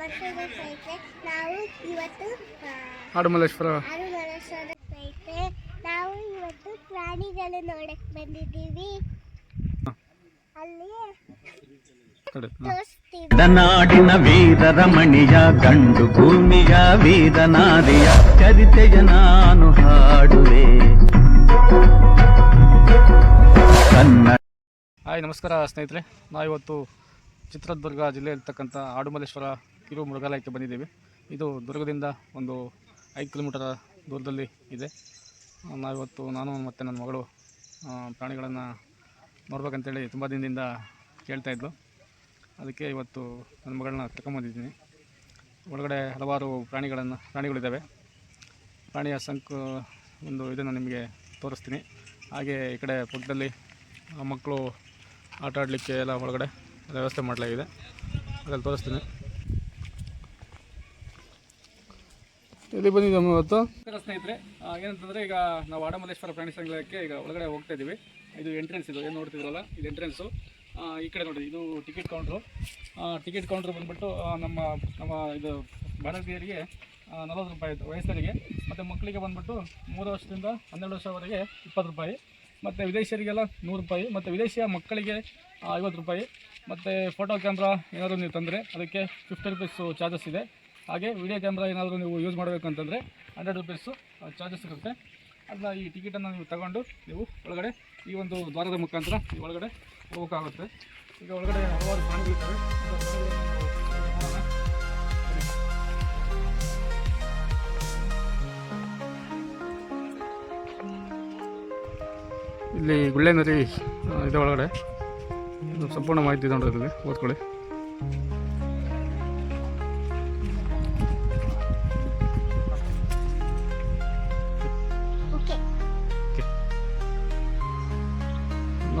ನಮಸ್ಕಾರ ಸ್ನೇಹಿತರೆ ನಾವು ಇವತ್ತು ಆಡುಮಲ್ಲೇಶ್ವರ. ಸ್ನೇಹಿತರೆ ನಾವು ಇವತ್ತು ಪ್ರಾಣಿಗಳು ನೋಡಕ್ ಬಂದಿದ್ದೀವಿ. ಅಲ್ಲಿ ನಾಡಿನ ವೀರ ರಮಣಿಯ ಗಂಡು ಭೂಮಿಯ ವೀರನಾರಿಯ ಚರಿತೆಯ ನಾನು ಹಾಡುವೆ. ಕನ್ನಡ ಹಾಯ್ ನಮಸ್ಕಾರ ಸ್ನೇಹಿತರೆ. ನಾವಿವತ್ತು ಚಿತ್ರದುರ್ಗ ಜಿಲ್ಲೆಯಲ್ಲಿರ್ತಕ್ಕಂಥ ಆಡುಮಲ್ಲೇಶ್ವರ ಕಿರು ಮೃಗಾಲಯಕ್ಕೆ ಬಂದಿದ್ದೀವಿ. ಇದು ದುರ್ಗದಿಂದ ಒಂದು ಐದು ಕಿಲೋಮೀಟರ್ ದೂರದಲ್ಲಿ ಇದೆ. ನಾವಿವತ್ತು ನಾನು ಮತ್ತು ನನ್ನ ಮಗಳು ಪ್ರಾಣಿಗಳನ್ನು ನೋಡ್ಬೇಕಂತೇಳಿ ತುಂಬ ದಿನದಿಂದ ಕೇಳ್ತಾಯಿದ್ಲು ಅದಕ್ಕೆ ಇವತ್ತು ನನ್ನ ಮಗಳನ್ನ ತಗೊಂಬಂದಿದ್ದೀನಿ ಒಳಗಡೆ ಹಲವಾರು ಪ್ರಾಣಿಗಳನ್ನು ಪ್ರಾಣಿಗಳಿದ್ದಾವೆ ಪ್ರಾಣಿಯ ಸಂಕು, ಒಂದು ಇದನ್ನು ನಿಮಗೆ ತೋರಿಸ್ತೀನಿ. ಹಾಗೆ ಈ ಕಡೆ ಪಕ್ಕದಲ್ಲಿ ಮಕ್ಕಳು ಆಟ ಆಡಲಿಕ್ಕೆ ಎಲ್ಲ ಒಳಗಡೆ ವ್ಯವಸ್ಥೆ ಮಾಡಲಾಗಿದೆ. ಅದರಲ್ಲಿ ತೋರಿಸ್ತೀನಿ. ಎಲ್ಲಿ ಬಂದಿದ್ದಮ್ಮ ಇವತ್ತು? ಸ್ನೇಹಿತರೆ. ಏನಂತಂದರೆ ಈಗ ನಾವು ಆಡಮಲ್ಲೇಶ್ವರ ಪ್ರಾಣಿ ಸಂಗ್ರಹಕ್ಕೆ ಈಗ ಒಳಗಡೆ ಹೋಗ್ತಾ ಇದೀವಿ. ಇದು ಎಂಟ್ರೆನ್ಸ್ ಇದು. ಏನು ನೋಡ್ತಿದ್ರಲ್ಲ? ಇದು ಎಂಟ್ರೆನ್ಸು ಈ ಕಡೆ ನೋಡಿ, ಇದು ಟಿಕೆಟ್ ಕೌಂಟ್ರು ಟಿಕೆಟ್ ಕೌಂಟ್ರ್ ಬಂದ್ಬಿಟ್ಟು ನಮ್ಮ ನಮ್ಮ ಇದು ಭಾರತೀಯರಿಗೆ ನಲವತ್ತು ರೂಪಾಯಿ ಇತ್ತು ವಯಸ್ಸರಿಗೆ ಮತ್ತು ಮಕ್ಕಳಿಗೆ ಬಂದ್ಬಿಟ್ಟು ಮೂರು ವರ್ಷದಿಂದ ಹನ್ನೆರಡು ವರ್ಷವರೆಗೆ ಇಪ್ಪತ್ತು ರೂಪಾಯಿ. ಮತ್ತು ವಿದೇಶಿಯರಿಗೆಲ್ಲ ನೂರು ರೂಪಾಯಿ. ಮತ್ತು ವಿದೇಶಿಯ ಮಕ್ಕಳಿಗೆ ಐವತ್ತು ರೂಪಾಯಿ. ಮತ್ತು ಫೋಟೋ ಕ್ಯಾಮ್ರಾ ಏನಾದರೂ ನೀವು ತಂದರೆ ಅದಕ್ಕೆ ಫಿಫ್ಟಿ ರುಪೀಸು ಚಾರ್ಜಸ್ ಇದೆ. ಹಾಗೆ ವಿಡಿಯೋ ಕ್ಯಾಮ್ರಾ ಏನಾದರೂ ನೀವು ಯೂಸ್ ಮಾಡಬೇಕಂತಂದರೆ ಹಂಡ್ರೆಡ್ ರುಪೀಸು ಚಾರ್ಜಸ್ ಇರುತ್ತೆ ಅದನ್ನ ಈ ಟಿಕೆಟನ್ನು ನೀವು ತಗೊಂಡು ನೀವು ಒಳಗಡೆ ಈ ಒಂದು ದ್ವಾರದ ಮುಖಾಂತರ ಈ ಒಳಗಡೆ ಹೋಗೋಕ್ಕಾಗುತ್ತೆ ಈಗ ಒಳಗಡೆ ಹಲವಾರು. ಬನ್ನಿ. ಇಲ್ಲಿ ಗುಳ್ಳೆ ನದಿ ಇದೆ ಒಳಗಡೆ ಸಂಪೂರ್ಣ ಮಾಹಿತಿ ಇದೆ ನೋಡೋದಿಲ್ಲ ಓದ್ಕೊಳ್ಳಿ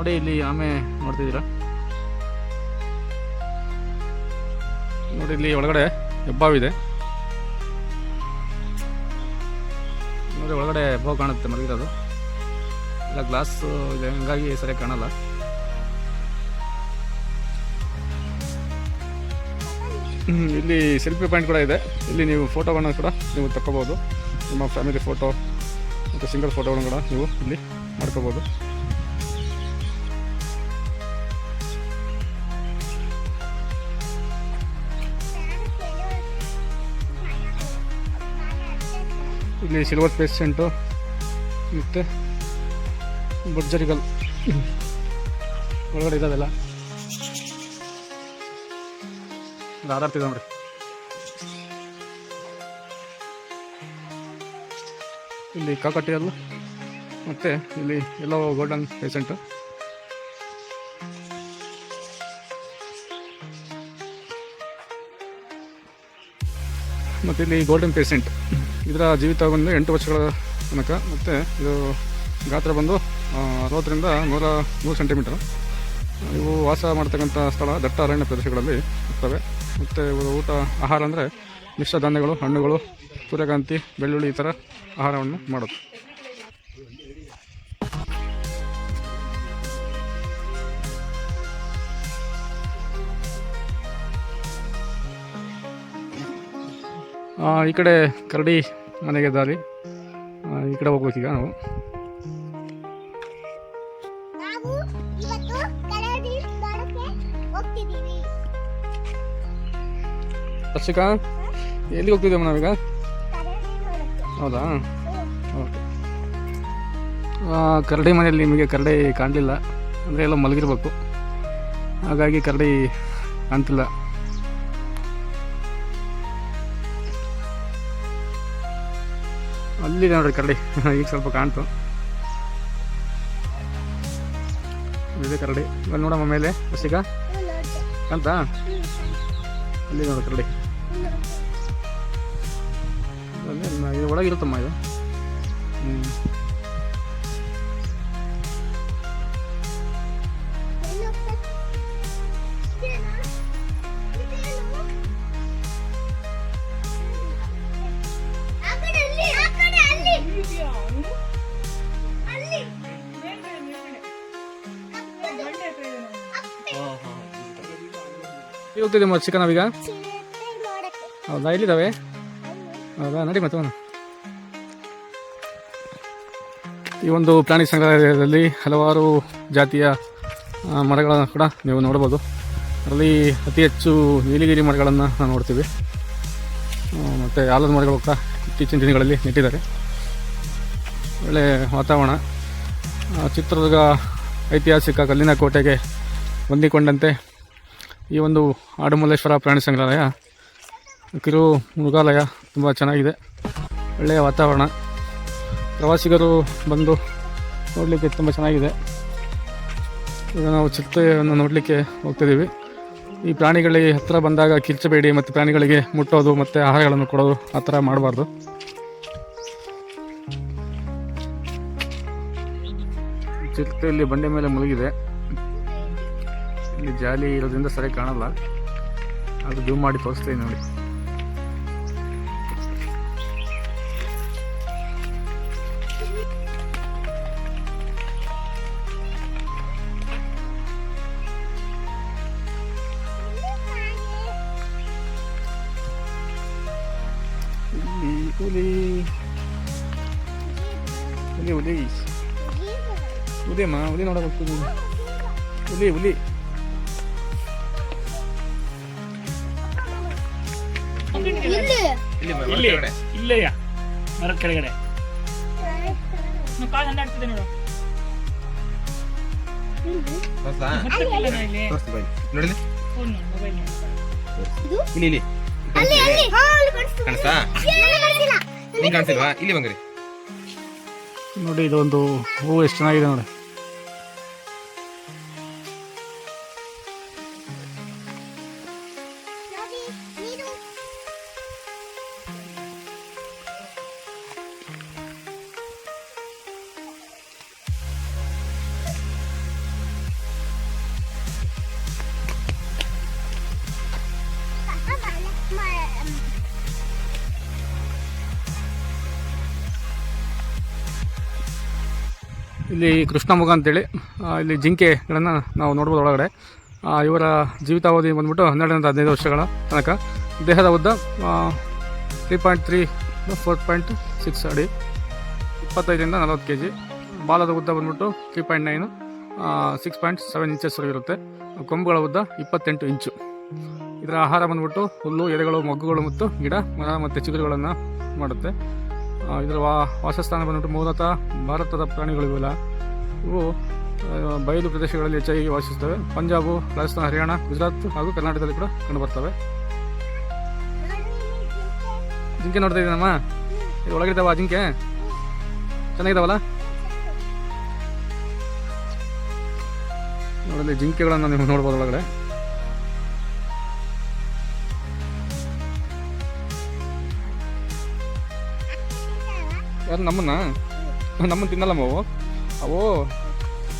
ನೋಡಿ ಇಲ್ಲಿ ಆಮೆ ನೋಡ್ತಿದ್ದೀರಾ? ನೋಡಿ ಇಲ್ಲಿ ಒಳಗಡೆ ಹೆಬ್ಬಾವಿದೆ. ನೋಡಿ ಒಳಗಡೆ ಹೆಬ್ಬಾವು ಕಾಣುತ್ತೆ ಮಲಗಿರೋದು. ಇಲ್ಲ ಗ್ಲಾಸ್ ಇದೆ, ಹಂಗಾಗಿ ಸರಿಯಾಗಿ ಕಾಣಲ್ಲ. ಇಲ್ಲಿ ಸೆಲ್ಫಿ ಪಾಯಿಂಟ್ ಕೂಡ ಇದೆ. ಇಲ್ಲಿ ನೀವು ಫೋಟೋಗಳನ್ನು ಕೂಡ ನೀವು ತಗೋಬೋದು ನಿಮ್ಮ ಫ್ಯಾಮಿಲಿ ಫೋಟೋ ಮತ್ತು ಸಿಂಗಲ್ ಫೋಟೋಗಳನ್ನು ಕೂಡ ನೀವು ಇಲ್ಲಿ ಮಾಡ್ಕೋಬೋದು. ಇಲ್ಲಿ ಸಿಲ್ವರ್ ಪೇಸೆಂಟು ಮತ್ತು ಬುರ್ಜರಿಗಲ್ ಒಳಗಡೆ ಇದಾವೆಲ್ಲ. ಇದು ಹಾರಾಡ್ತಿದೆ ನೋಡ್ರಿ ಇಲ್ಲಿ ಕಾಕಟಿಯಲ್ಲು ಮತ್ತು ಇಲ್ಲಿ ಎಲ್ಲೋ ಗೋಲ್ಡನ್ ಪೇಸೆಂಟು ಮತ್ತು ಇಲ್ಲಿ ಗೋಲ್ಡನ್ ಪೇಷೆಂಟ್ ಇದರ ಜೀವಿತ ಬಂದು ಎಂಟು ವರ್ಷಗಳ ತನಕ. ಮತ್ತು ಇದು ಗಾತ್ರ ಬಂದು ಅರವತ್ತರಿಂದ ನೂರ ನೂರು ಸೆಂಟಿಮೀಟರ್. ಇವು ವಾಸ ಮಾಡ್ತಕ್ಕಂಥ ಸ್ಥಳ ದಟ್ಟ ಅರಣ್ಯ ಪ್ರದೇಶಗಳಲ್ಲಿ ಇರ್ತವೆ. ಮತ್ತು ಇವರು ಊಟ, ಆಹಾರ ಅಂದರೆ ಮಿಶ್ರ ಧಾನ್ಯಗಳು, ಹಣ್ಣುಗಳು, ಸೂರ್ಯಕಾಂತಿ, ಬೆಳ್ಳುಳ್ಳಿ ಈ ಥರ ಆಹಾರವನ್ನು ಮಾಡೋದು. ಈ ಕಡೆ ಕರಡಿ ಮನೆಗೆ ದಾರಿ. ಈ ಕಡೆ ಹೋಗ್ಬೇಕೀಗ ನಾವು. ನಾವು ಎಲ್ಲಿ ಹೋಗ್ತಿದ್ದೀವಿ. ನಾವೀಗ? ಹೌದಾ? ಓಕೆ. ಕರಡಿ ಮನೆಯಲ್ಲಿ ನಿಮಗೆ ಕರಡಿ ಕಾಣಲಿಲ್ಲ. ಅಂದರೆ ಎಲ್ಲ ಮಲಗಿರ್ಬೇಕು. ಹಾಗಾಗಿ ಕರಡಿ ಕಾಣ್ತಿಲ್ಲ. ಅಲ್ಲಿದೆ ನೋಡ್ರಿ ಕರಡಿ. ಈಗ ಸ್ವಲ್ಪ ಕಾಣ್ತು. ಇದೆ ಕರಡಿ. ಇವಾಗ ನೋಡಮ್ಮ ಮೇಲೆ. ಹಸಿಗ ಅಂತ ಇಲ್ಲಿ ನೋಡು ಕರಡಿ. ಇದು ಒಳಗಿರುತ್ತಮ್ಮ ಇದು. ಹ್ಞೂ ಕಪ್ಪದು. ಮತ್ತೆ ಚಿಕನ್ ಅವೀಗ ಹೌದಾ, ಎಲ್ಲಿದ್ದಾವೆ? ಹೌದಾ, ನಡಿ ಮತ್ತೆ ಈ ಒಂದು ಪ್ರಾಣಿ ಸಂಗ್ರಹಾಲಯದಲ್ಲಿ ಹಲವಾರು ಜಾತಿಯ ಮರಗಳನ್ನು ಕೂಡ ನೀವು ನೋಡ್ಬೋದು ಅದರಲ್ಲಿ ಅತಿ ಹೆಚ್ಚು ನೀಲಿಗಿರಿ ಮರಗಳನ್ನು ನಾವು ನೋಡ್ತೀವಿ. ಮತ್ತು ಆಲದ ಮರಗಳು ಕೂಡ ಇತ್ತೀಚಿನ ದಿನಗಳಲ್ಲಿ ನೆಟ್ಟಿದ್ದಾರೆ. ಒಳ್ಳೆ ವಾತಾವರಣ. ಚಿತ್ರದುರ್ಗ ಐತಿಹಾಸಿಕ ಕಲ್ಲಿನ ಕೋಟೆಗೆ ಹೊಂದಿಕೊಂಡಂತೆ ಈ ಒಂದು ಆಡುಮಲ್ಲೇಶ್ವರ ಪ್ರಾಣಿ ಸಂಗ್ರಹಾಲಯ. ಕಿರು ಮೃಗಾಲಯ ತುಂಬ ಚೆನ್ನಾಗಿದೆ. ಒಳ್ಳೆಯ ವಾತಾವರಣ. ಪ್ರವಾಸಿಗರು ಬಂದು ನೋಡಲಿಕ್ಕೆ ತುಂಬ ಚೆನ್ನಾಗಿದೆ. ಈಗ ನಾವು ಚಿರತೆಯನ್ನು ನೋಡಲಿಕ್ಕೆ ಹೋಗ್ತಿದ್ದೀವಿ. ಈ ಪ್ರಾಣಿಗಳಿಗೆ ಹತ್ತಿರ ಬಂದಾಗ ಕಿರ್ಚಬೇಡಿ ಮತ್ತು ಪ್ರಾಣಿಗಳಿಗೆ ಮುಟ್ಟೋದು ಮತ್ತು ಆಹಾರಗಳನ್ನು ಕೊಡೋದು ಆ ಥರ ಮಾಡಬಾರ್ದು. ಚಿರತೆ ಇಲ್ಲಿ ಬಂಡೆ ಮೇಲೆ ಮುಳುಗಿದೆ. ಇಲ್ಲಿ ಜಾಲಿ ಇರೋದ್ರಿಂದ ಸರಿ ಕಾಣಲ್ಲ. ಅದು ಜೂಮ್ ಮಾಡಿ ತೋರಿಸ್ತೀನಿ ನೋಡಿ. ಹುಲಿ ಹುಲಿ. ಹುಲಿ ಹುಲಿ. ಹುಲಿ ನೋಡಬೇಕು ಹುಲಿ ಹುಲಿ. ಇಲ್ಲಿ. ಇಲ್ಲಿ ಇಲ್ಲೆಯ ಮರದ ಕೆಳಗಡೆ. ಕಾಲು ಹಂಡಾಡ್ತಿದೆ ನೋಡು. ಹತ್ತಕ್ಕಿಲ್ಲ ನಾ ಇಲ್ಲಿ. ನೋಡಿಲಿ ಫೋನ್ ಮೊಬೈಲ್ ನೋಡು ಇಲ್ಲಿ ಇಲ್ಲಿ. ಅಲ್ಲಿ ಅಲ್ಲಿ. ಹಾ ಅಲ್ಲಿ ಕಾಣಿಸ್ತು? ನಿಂಗೆ ಕಾಣಿಸಿಲ್ವಾ? ಇಲ್ಲಿ ಬಂಗ್ರಿ ನೋಡಿ ಇದೊಂದು ಹೂವು ಎಷ್ಟು ಚೆನ್ನಾಗಿದೆ ನೋಡಿ. ಇಲ್ಲಿ ಕೃಷ್ಣಮುಖ ಅಂತೇಳಿ ಇಲ್ಲಿ ಜಿಂಕೆಗಳನ್ನು ನಾವು ನೋಡ್ಬೋದು ಒಳಗಡೆ. ಇವರ ಜೀವಿತಾವಧಿ ಬಂದ್ಬಿಟ್ಟು ಹನ್ನೆರಡರಿಂದ ಹದಿನೈದು ವರ್ಷಗಳ ತನಕ. ದೇಹದ ಉದ್ದ three point three four point six ಅಡಿ, ಇಪ್ಪತ್ತೈದರಿಂದ ನಲವತ್ತು ಕೆ ಜಿ ಬಾಲದ ಉದ್ದ ಬಂದ್ಬಿಟ್ಟು three point nine six point seven inches ಇರುತ್ತೆ. ಕೊಂಬುಗಳ ಉದ್ದ ಇಪ್ಪತ್ತೆಂಟು ಇಂಚು. ಇದರ ಆಹಾರ ಬಂದ್ಬಿಟ್ಟು ಹುಲ್ಲು, ಎಲೆಗಳು, ಮೊಗ್ಗುಗಳು ಮತ್ತು ಗಿಡ, ಮರ ಮತ್ತು ಚಿಗುರುಗಳನ್ನು ಮಾಡುತ್ತೆ. ಇದರ ವಾ, ವಾಸಸ್ಥಾನ ಬಂದ್ಬಿಟ್ಟು ಮೂಲತಃ ಭಾರತದ ಪ್ರಾಣಿಗಳು ಇವೆಲ್ಲ. ಇವು ಬಯಲು ಪ್ರದೇಶಗಳಲ್ಲಿ ಹೆಚ್ಚಾಗಿ ವಾಸಿಸುತ್ತವೆ. ಪಂಜಾಬು, ರಾಜಸ್ಥಾನ, ಹರಿಯಾಣ, ಗುಜರಾತ್ ಹಾಗೂ ಕರ್ನಾಟಕದಲ್ಲಿ ಕೂಡ ಕಂಡುಬರ್ತವೆ. ಜಿಂಕೆ ನೋಡ್ತಾ ಇದ್ದೀನಮ್ಮ ಇದು ಒಳಗಿದ್ದಾವ ಜಿಂಕೆ? ಚೆನ್ನಾಗಿದ್ದಾವಲ್ಲ? ನೋಡಲಿ ಜಿಂಕೆಗಳನ್ನು ನೀವು ನೋಡ್ಬೋದು ಒಳಗಡೆ. ಯಾರು ನಮ್ಮನ್ನ? ನಮ್ಮನ್ನು ತಿನ್ನಲ್ಲ ಅವು ಅವು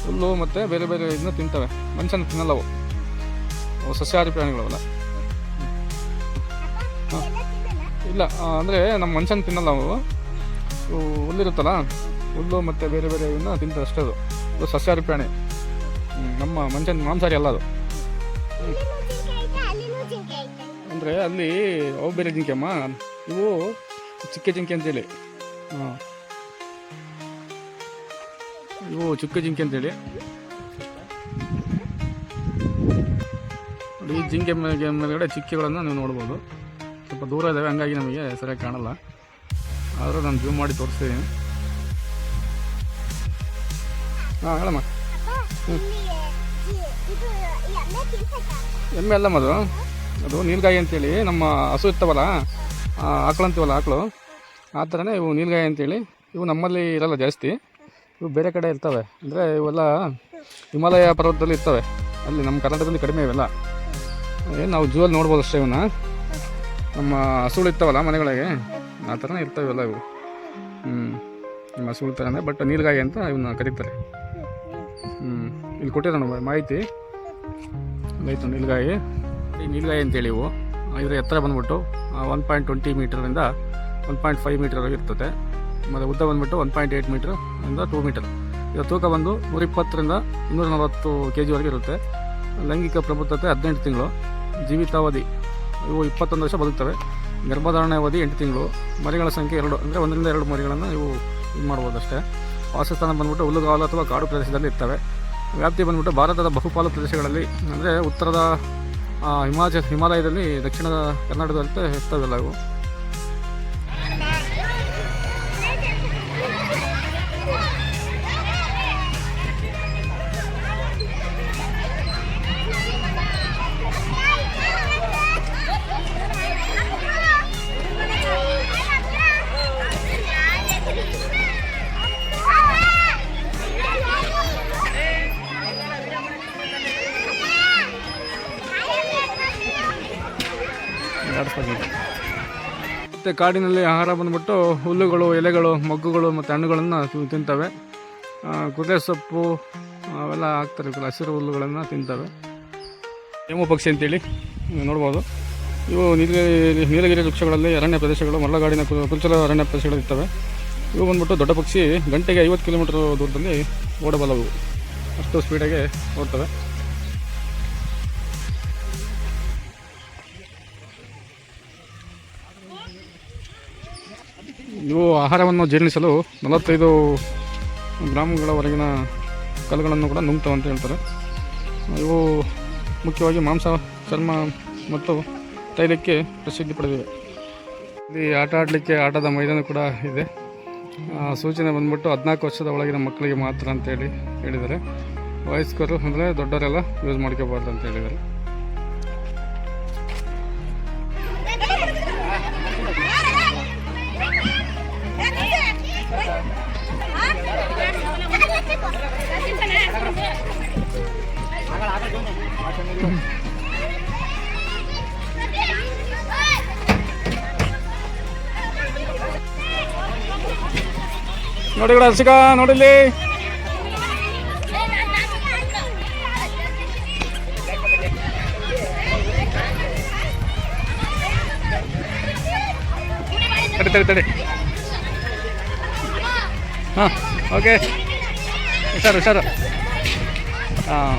ಹುಲ್ಲು ಮತ್ತು ಬೇರೆ ಬೇರೆ ಇದನ್ನ ತಿಂತವೆ. ಮನುಷ್ಯನ ತಿನ್ನಲ್ಲ ಅವು. ಅವು ಸಸ್ಯಾಹಾರಿ ಪ್ರಾಣಿಗಳವಲ್ಲ. ಇಲ್ಲ ಅಂದರೆ ನಮ್ಮ ಮನುಷ್ಯನ ತಿನ್ನಲ್ಲ ಅವು. ಹುಲ್ಲಿರುತ್ತಲ್ಲ, ಹುಲ್ಲು ಮತ್ತು ಬೇರೆ ಬೇರೆ ಇದನ್ನ ತಿಂತವೆ ಅಷ್ಟೇ ಅದು. ಅದು ಸಸ್ಯಾಹಾರಿ ಪ್ರಾಣಿ. ನಮ್ಮ ಮನುಷ್ಯನ ಮಾಂಸಾಹಾರಿ ಅಲ್ಲ ಅದು. ಅಂದರೆ ಅಲ್ಲಿ ಅವು ಬೇರೆ ಜಿಂಕೆ ಅಮ್ಮ ಇವು ಚಿಕ್ಕ ಜಿಂಕೆ ಅಂತೇಳಿ. ಹಾಂ. ಇವು ಚುಕ್ಕ ಜಿಂಕೆ ಅಂತೇಳಿ. ಈ ಜಿಂಕೆ ಮೇಲೆ ಮೇಲ್ಗಡೆ ಚಿಕ್ಕೆಗಳನ್ನು ನೀವು ನೋಡ್ಬೋದು. ಸ್ವಲ್ಪ ದೂರ ಇದ್ದಾವೆ ಹಂಗಾಗಿ ನಮಗೆ ಸರಿಯಾಗಿ ಕಾಣಲ್ಲ. ಆದರೂ ನಾನು ಜೂಮ್ ಮಾಡಿ ತೋರಿಸ್ತೀನಿ. ಹಾಂ, ಹೇಳಮ್ಮ. ಎಮ್ಮೆ ಅಲ್ಲಮ್ಮ ಅದು. ಅದು ನೀಲ್ಗಾಯಿ ಅಂತೇಳಿ, ನಮ್ಮ ಹಸು ಇರ್ತವಲ್ಲ ಆಕಳು ಅಂತೀವಲ್ಲ ಆಕಳು. ಆ ಥರನೇ ಇವು ನೀಲ್ಗಾಯಿ ಅಂತೇಳಿ. ಇವು ನಮ್ಮಲ್ಲಿ ಇರಲ್ಲ ಜಾಸ್ತಿ. ಇವು ಬೇರೆ ಕಡೆ ಇರ್ತವೆ. ಅಂದರೆ ಇವೆಲ್ಲ ಹಿಮಾಲಯ ಪರ್ವತದಲ್ಲಿ ಇರ್ತವೆ. ಅಲ್ಲಿ ನಮ್ಮ ಕರ್ನಾಟಕದಲ್ಲಿ ಕಡಿಮೆ ಇವೆಲ್ಲ. ಏನು ನಾವು ಜೂವಲ್ಲಿ ನೋಡ್ಬೋದು ಅಷ್ಟೇ ಇವನ್ನ ನಮ್ಮ ಹಸುಗಳು ಇರ್ತಾವಲ್ಲ ಮನೆಗಳಿಗೆ. ಆ ಥರನೇ ಇರ್ತವೆ ಇವೆಲ್ಲ ಇವು. ಹ್ಞೂ ನಿಮ್ಮ ಹಸುಗಳು ಥರನೇ ಬಟ್ ನೀಲ್ಗಾಯಿ ಅಂತ ಇವನ್ನ ಕರೀತಾರೆ. ಹ್ಞೂ ಇಲ್ಲಿ ಕೊಟ್ಟಿರೋ ಮಾಹಿತಿ. ಆಯಿತು, ನೀಲ್ಗಾಯಿ. ನೀಲಗಾಯಿ ನೀಲ್ಗಾಯಿ ಅಂತೇಳಿ ಇವು. ಇದರ ಎತ್ತರ ಬಂದ್ಬಿಟ್ಟು ಒನ್ ಪಾಯಿಂಟ್ ಟ್ವೆಂಟಿ ಮೀಟರಿಂದ ಒನ್ ಪಾಯಿಂಟ್ ಫೈವ್ ಮೀಟರ್ವರೆಗೆ ಇರ್ತದೆ. ಮತ್ತು ಉದ್ದ ಬಂದ್ಬಿಟ್ಟು ಒನ್ ಪಾಯಿಂಟ್ ಏಯ್ಟ್ ಮೀಟ್ರ್ ಇಂದ ಟೂ ಮೀಟರ್ ಇದರ ತೂಕ ಬಂದು ನೂರಿಪ್ಪತ್ತರಿಂದ ಇನ್ನೂರ ನಲವತ್ತು ಕೆ ಜಿವರೆಗೆ ಇರುತ್ತೆ. ಲೈಂಗಿಕ ಪ್ರಬುದ್ಧತೆ ಹದಿನೆಂಟು ತಿಂಗಳು. ಜೀವಿತಾವಧಿ ಇವು ಇಪ್ಪತ್ತೊಂದು ವರ್ಷ ಬದುಕ್ತವೆ. ಗರ್ಭಧಾರಣೆ ಅವಧಿ ಎಂಟು ತಿಂಗಳು. ಮರಿಗಳ ಸಂಖ್ಯೆ ಎರಡು, ಅಂದರೆ ಒಂದರಿಂದ ಎರಡು ಮರಿಗಳನ್ನು ಇವು ಇದು ಮಾಡ್ಬೋದು ಅಷ್ಟೇ ವಾಸಸ್ಥಾನ ಬಂದ್ಬಿಟ್ಟು ಹುಲ್ಲುಗಾವಲು ಅಥವಾ ಕಾಡು ಪ್ರದೇಶದಲ್ಲಿ ಇರ್ತವೆ. ವ್ಯಾಪ್ತಿ ಬಂದ್ಬಿಟ್ಟು ಭಾರತದ ಬಹುಪಾಲು ಪ್ರದೇಶಗಳಲ್ಲಿ, ಅಂದರೆ ಉತ್ತರದ ಹಿಮಾಚಲ ಹಿಮಾಲಯದಲ್ಲಿ ದಕ್ಷಿಣದ ಕರ್ನಾಟಕದಲ್ಲಿ ಇರ್ತವೆಲ್ಲ ಇವು. ಮತ್ತು ಕಾಡಿನಲ್ಲಿ ಆಹಾರ ಬಂದ್ಬಿಟ್ಟು ಹುಲ್ಲುಗಳು, ಎಲೆಗಳು, ಮೊಗ್ಗುಗಳು ಮತ್ತು ಹಣ್ಣುಗಳನ್ನು ತಿಂತವೆ. ಕುದುರೆ ಸೊಪ್ಪು, ಅವೆಲ್ಲ ಹಾಕ್ತಾರೆ ಹಸಿರು ಹುಲ್ಲುಗಳನ್ನು ತಿಂತವೆ. ಹೇಮು ಪಕ್ಷಿ ಅಂತೇಳಿ ನೋಡ್ಬೋದು. ಇವು ನೀಲಗಿರಿ ನೀಲಗಿರಿ ವೃಕ್ಷಗಳಲ್ಲಿ ಅರಣ್ಯ ಪ್ರದೇಶಗಳು, ಮರಳಗಾಡಿನ ಕುಲಚಲ ಅರಣ್ಯ ಪ್ರದೇಶಗಳು ಇರ್ತವೆ. ಇವು ಬಂದ್ಬಿಟ್ಟು ದೊಡ್ಡ ಪಕ್ಷಿ ಗಂಟೆಗೆ ಐವತ್ತು ಕಿಲೋಮೀಟರ್ ದೂರದಲ್ಲಿ ಓಡಬಲ್ಲವು. ಅಷ್ಟು ಸ್ಪೀಡಾಗಿ ಓಡ್ತವೆ. ಇವು ಆಹಾರವನ್ನು ಜೀರ್ಣಿಸಲು ನಲವತ್ತೈದು ಗ್ರಾಮಗಳವರೆಗಿನ ಕಲ್ಲುಗಳನ್ನು ಕೂಡ ನುಂಗ್ತವೆ ಅಂತ ಹೇಳ್ತಾರೆ. ಇವು ಮುಖ್ಯವಾಗಿ ಮಾಂಸ, ಚರ್ಮ ಮತ್ತು ತೈಲಕ್ಕೆ ಪ್ರಸಿದ್ಧಿ ಪಡೆದಿವೆ. ಇಲ್ಲಿ ಆಟ ಆಡಲಿಕ್ಕೆ ಆಟದ ಮೈದಾನ ಕೂಡ ಇದೆ. ಸೂಚನೆ ಬಂದ್ಬಿಟ್ಟು ಹದಿನಾಲ್ಕು ವರ್ಷದ ಒಳಗಿನ ಮಕ್ಕಳಿಗೆ ಮಾತ್ರ ಅಂತೇಳಿ ಹೇಳಿದ್ದಾರೆ. ವಯಸ್ಕರು ಅಂದರೆ ದೊಡ್ಡವರೆಲ್ಲ ಯೂಸ್ ಮಾಡ್ಕೋಬಾರ್ದು ಅಂತ ಹೇಳಿದ್ದಾರೆ. ನೋಡಿ ಕೂಡ ಹರ್ಷಿಕ ನೋಡಿಲ್ಲಿ ತಡಿ ತಡಿ ತಡಿ ಹಾಂ ಓಕೆ ಹುಷಾರು ಹುಷಾರು ಹಾಂ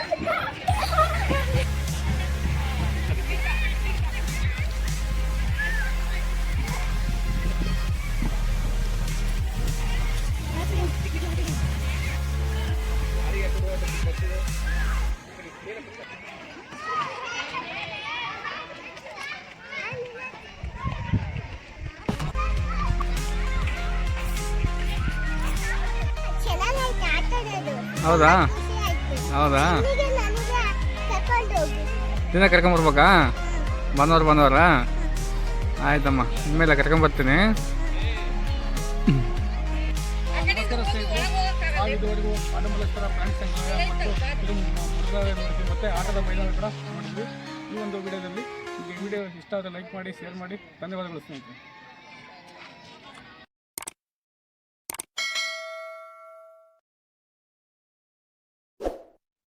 ಹೌದಾ? ಹೌದಾ? ದಿನ ಕರ್ಕೊಂಬರ್ಬೇಕಾ ಬಂದವ್ರು ಬಂದವ್ರ ಆಯ್ತಮ್ಮ ಇನ್ಮೇಲೆ ಕರ್ಕೊಂಬರ್ತೀನಿ ಇದುವರೆಗೂ ಆಡಂಬಲೇಶ್ವರ ಪ್ರಾಣಿ ಸಂಗ್ರಹಾಲಯ ಮತ್ತು ಇದು ಮೃಗಾಲಯ ನೋಡಿದ್ವಿ ಮತ್ತು ಆಟದ ಮೈದಾನ ಕೂಡ ನೋಡಿದ್ವಿ ಈ ಒಂದು ವಿಡಿಯೋದಲ್ಲಿ ಈ ವಿಡಿಯೋ ಇಷ್ಟ ಆದರೆ ಲೈಕ್ ಮಾಡಿ ಶೇರ್ ಮಾಡಿ ಧನ್ಯವಾದಗಳು ಸ್ನೇಹಿತರೆ.